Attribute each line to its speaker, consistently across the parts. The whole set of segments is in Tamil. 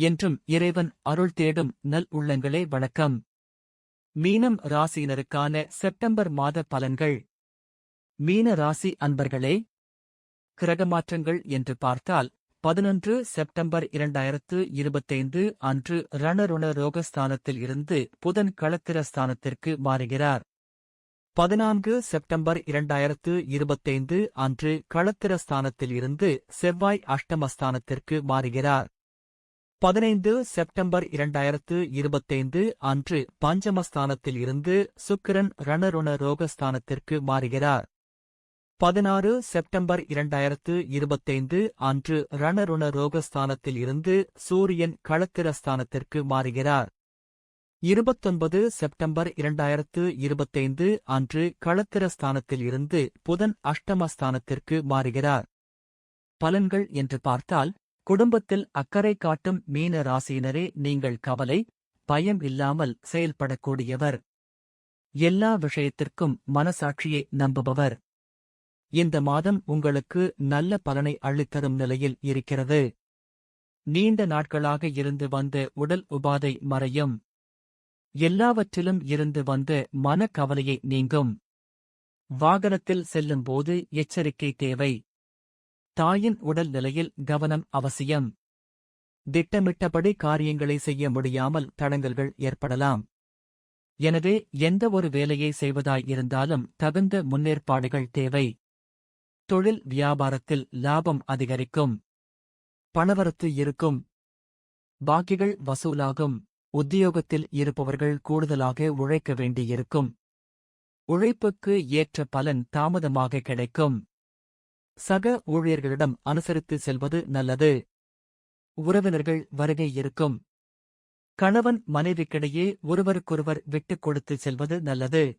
Speaker 1: என்றும் இறைவன் அருள் தேடும் நல் உள்ளங்களே வணக்கம். மீனம் ராசியினருக்கான செப்டம்பர் மாத பலன்கள். மீன ராசி அன்பர்களே கிரகமாற்றங்கள் என்று பார்த்தால் பதினொன்று செப்டம்பர் இரண்டாயிரத்து இருபத்தைந்து அன்று ரணருண ரோகஸ்தானத்தில் இருந்து புதன் களத்திர ஸ்தானத்திற்கு மாறுகிறார். பதினான்கு செப்டம்பர் இரண்டாயிரத்து இருபத்தைந்து அன்று களத்திர ஸ்தானத்தில் இருந்து செவ்வாய் அஷ்டமஸ்தானத்திற்கு மாறுகிறார். பதினைந்து செப்டம்பர் இரண்டாயிரத்து இருபத்தைந்து அன்று பஞ்சமஸ்தானத்தில் இருந்து சுக்கிரன் ரணருண ரோகஸ்தானத்திற்கு மாறுகிறார். பதினாறு செப்டம்பர் இரண்டாயிரத்து இருபத்தைந்து அன்று ரணருண ரோகஸ்தானத்தில் இருந்து சூரியன் களத்திரஸ்தானத்திற்கு மாறுகிறார். இருபத்தொன்பது செப்டம்பர் இரண்டாயிரத்து இருபத்தைந்து அன்று களத்திர ஸ்தானத்தில் இருந்து புதன் அஷ்டமஸ்தானத்திற்கு மாறுகிறார். பலன்கள் என்று பார்த்தால் குடும்பத்தில் அக்கறை காட்டும் மீன ராசியினரே நீங்கள் கவலை பயம் இல்லாமல் செயல்படக்கூடியவர். எல்லா விஷயத்திற்கும் மனசாட்சியை நம்புபவர். இந்த மாதம் உங்களுக்கு நல்ல பலனை அளித்தரும் நிலையில் இருக்கிறது. நீண்ட நாட்களாக இருந்து வந்த உடல் உபாதை மறையும். எல்லாவற்றிலும் இருந்து வந்த மனக்கவலையை நீங்கும். வாகனத்தில் செல்லும்போது எச்சரிக்கை தேவை. தாயின் உடல் நிலையில் கவனம் அவசியம். திட்டமிட்டபடி காரியங்களை செய்ய முடியாமல் தடங்கல்கள் ஏற்படலாம். எனவே எந்த ஒரு வேலையை செய்வதாய் இருந்தாலும் தகுந்த முன்னேற்பாடுகள் தேவை. தொழில் வியாபாரத்தில் லாபம் அதிகரிக்கும். பணவரத்து இருக்கும். பாக்கிகள் வசூலாகும். உத்தியோகத்தில் இருப்பவர்கள் கூடுதலாக உழைக்க வேண்டியிருக்கும். உழைப்புக்கு ஏற்ற பலன் தாமதமாக கிடைக்கும். சக ஊழியர்களிடம் அனுசரித்து செல்வது நல்லது. உறவினர்கள் வருகை இருக்கும். கணவன் மனைவிக்கிடையே ஒருவருக்கொருவர் விட்டுக் கொடுத்து செல்வது நல்லது.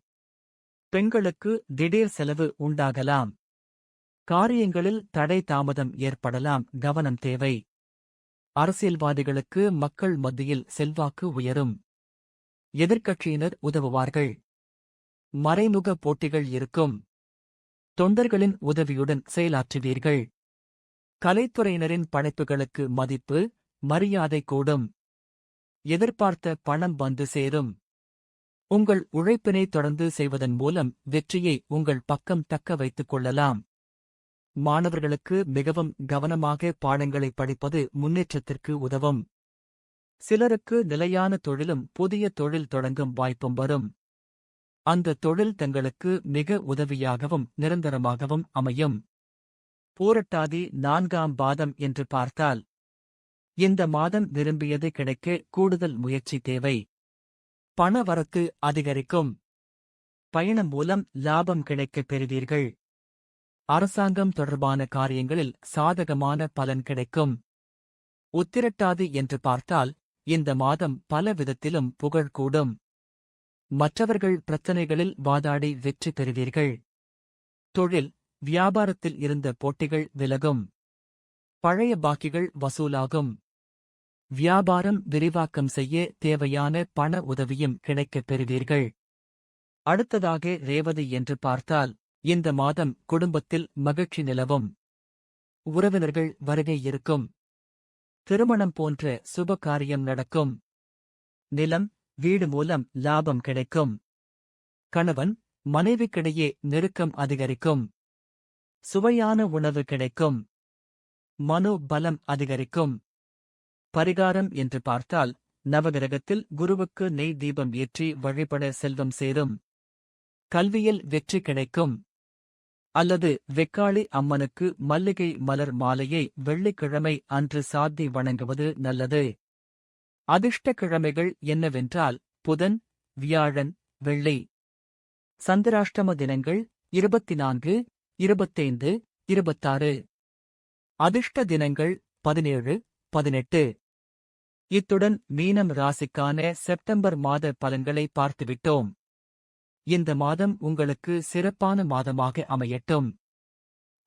Speaker 1: பெண்களுக்கு திடீர் செலவு உண்டாகலாம். காரியங்களில் தடை தாமதம் ஏற்படலாம் கவனம் தேவை. அரசியல்வாதிகளுக்கு மக்கள் மத்தியில் செல்வாக்கு உயரும். எதிர்க்கட்சியினர் உதவுவார்கள். மறைமுக போட்டிகள் இருக்கும். தொண்டர்களின் உதவியுடன் செயலாற்றுவீர்கள். கலைத்துறையினரின் படைப்புகளுக்கு மதிப்பு மரியாதை கூடும். எதிர்பார்த்த பணம் வந்து சேரும். உங்கள் உழைப்பினை தொடர்ந்து செய்வதன் மூலம் வெற்றியை உங்கள் பக்கம் தக்க வைத்துக் கொள்ளலாம். மாணவர்களுக்கு மிகவும் கவனமாக பாடங்களை படிப்பது முன்னேற்றத்திற்கு உதவும். சிலருக்கு நிலையான தொழிலும் புதிய தொழில் தொடங்கும் வாய்ப்பும் வரும். அந்த தொழில் தங்களுக்கு மிக உதவியாகவும் நிரந்தரமாகவும் அமையும். போரட்டாதி நான்காம் பாதம் என்று பார்த்தால் இந்த மாதம் விரும்பியது கிடைக்க கூடுதல் முயற்சி தேவை. பண வரத்து அதிகரிக்கும். பயணம் மூலம் லாபம் கிடைக்கப் பெறுவீர்கள். அரசாங்கம் தொடர்பான காரியங்களில் சாதகமான பலன் கிடைக்கும். உத்திரட்டாது என்று பார்த்தால் இந்த மாதம் பல விதத்திலும் புகழ் கூடும். மற்றவர்கள் பிரச்சனைகளில் வாதாடி வெற்றி பெறுவீர்கள். தொழில் வியாபாரத்தில் இருந்த போட்டிகள் விலகும். பழைய பாக்கிகள் வசூலாகும். வியாபாரம் விரிவாக்கம் செய்ய தேவையான பண உதவியும் கிடைக்கப் பெறுவீர்கள். அடுத்ததாக ரேவதி என்று பார்த்தால் இந்த மாதம் குடும்பத்தில் மகிழ்ச்சி நிலவும். உறவினர்கள் வருகை இருக்கும். திருமணம் போன்ற சுப காரியம் நடக்கும். நிலம் வீடு மூலம் லாபம் கிடைக்கும். கணவன் மனைவிக்கிடையே நெருக்கம் அதிகரிக்கும். சுவையான உணவு கிடைக்கும். மனோபலம் அதிகரிக்கும். பரிகாரம் என்று பார்த்தால் நவகிரகத்தில் குருவுக்கு நெய் தீபம் ஏற்றி வழிபட செல்வம் சேரும். கல்வியில் வெற்றி கிடைக்கும். அல்லது வெக்காளி அம்மனுக்கு மல்லிகை மலர் மாலையை வெள்ளிக்கிழமை அன்று சாத்தி வணங்குவது நல்லது. அதிர்ஷ்ட கிழமைகள் என்னவென்றால் புதன் வியாழன் வெள்ளை. சந்திராஷ்டம தினங்கள் இருபத்தி நான்கு இருபத்தைந்து இருபத்தாறு. அதிர்ஷ்ட தினங்கள் பதினேழு பதினெட்டு. இத்துடன் மீனம் ராசிக்கான செப்டம்பர் மாத பலன்களை பார்த்துவிட்டோம். இந்த மாதம் உங்களுக்கு சிறப்பான மாதமாக அமையட்டும்.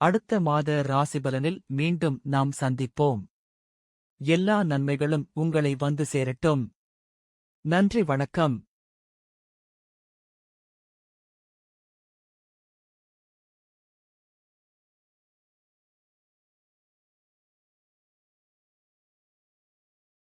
Speaker 1: அடுத்த மாத ராசிபலனில் மீண்டும் நாம் சந்திப்போம். எல்லா நன்மைகளும் உங்களை வந்து சேரட்டும். நன்றி வணக்கம்.